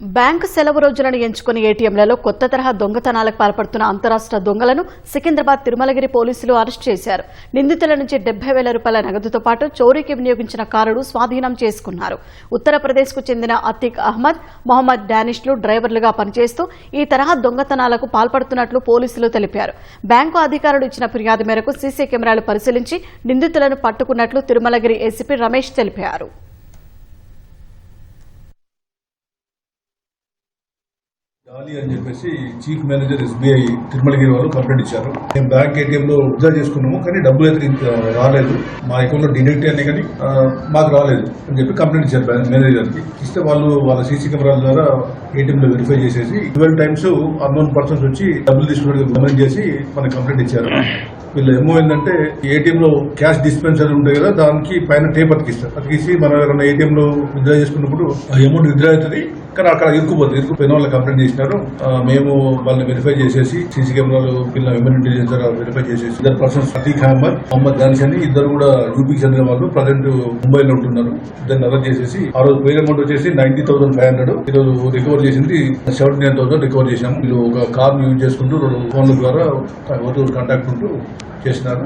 Bank సెలవు రోజులను ఎంచుకుని ఏటీఎంలలో కొత్త తరహా దొంగతనాలకు పాల్పడుతున్న అంతరాష్ట్ర దొంగలను సికింద్రాబాద్ తిరుమలగిరి పోలీసులు అరెస్ట్ చేశారు. నిందితుల నుంచి డెబ్బై వేల రూపాయల నగదుతో పాటు చోరీకి వినియోగించిన కారును స్వాధీనం చేసుకున్నారు. ఉత్తరప్రదేశ్కు చెందిన అతీక్ అహ్మద్ మొహమ్మద్ డానిష్లు డ్రైవర్లుగా పనిచేస్తూ ఈ తరహా దొంగతనాలకు పాల్పడుతున్నట్లు పోలీసులు తెలిపారు. బ్యాంకు అధికారులు ఇచ్చిన ఫిర్యాదు మేరకు సీసీ కెమెరాలు పరిశీలించి నిందితులను పట్టుకున్నట్లు తిరుమలగిరి ఏసీపీ రమేష్ తెలిపారు. డాలి అని చెప్పేసి చీఫ్ మేనేజర్ ఎస్బీఐ తిరుమలగిరి వాళ్ళు కంప్లైంట్ ఇచ్చారు. మేము బ్యాంక్ ఏటీఎం లో విత్డ్రా చేసుకున్నాము కానీ డబ్బులు అయితే ఇంకా రాలేదు. మా అకౌంట్లో డిడక్ట్ అయినా కానీ మాకు రాలేదు అని చెప్పి కంప్లైంట్ ఇచ్చారు బ్యాంక్ మేనేజర్కి ఇస్తే వాళ్ళు వాళ్ళ సీసీ కెమెరాల ద్వారా ఏటీఎం లో వెరిఫై చేసేసి ట్వెల్వ్ టైమ్స్ అన్నోన్ పర్సన్స్ వచ్చి డబ్బులు తీసుకున్నట్టు కంప్లైంట్ చేసి మనకి కంప్లైంట్ ఇచ్చారు. వీళ్ళు ఏమో ఏంటంటే ఏటీఎం లో క్యాష్ డిస్పెన్సర్ ఉంటాయి కదా దానికి పైన టేప్ అతికిస్తారు. అతికిసి మనం ఎవరైనా ఏటీఎం లో విత్డ్రా చేసుకున్నప్పుడు ఆ అమౌంట్ విత్డ్రా అవుతుంది. కానీ అక్కడ ఇరుక్కుపోతుంది ఇరుక్కుపోయిన వాళ్ళు కంప్లైంట్ చేసినారు. మేము వాళ్ళని వెరిఫై చేసేసి సీసీ కెమెరాలు పిల్లల హ్యూమన్ ఇంటెలిజెన్స్ వెరిఫై చేసేసి ఇద్దరు పర్సన్స్ అతీక్ అహ్మద్ మొహమ్మద్ దానిష్ అని ఇద్దరు కూడా యూపీకి చెందిన వాళ్ళు ప్రజెంట్ ముంబైలో ఉంటున్నారు. ఇద్దరిని అరెస్ట్ చేసేసి ఆ రోజు పేరు అమౌంట్ వచ్చేసి నైన్టీ థౌసండ్ ఫైవ్ హండ్రెడ్ ఈ రోజు రికవర్ చేసింది సెవెంటీ నైన్ థౌసండ్ రికవర్ చేసాము వీళ్ళు ఒక కార్ యూజ్ చేసుకుంటూ రెండు ఫోన్ల ద్వారా కాంటాక్ట్ ఉంటూ చేసినారు.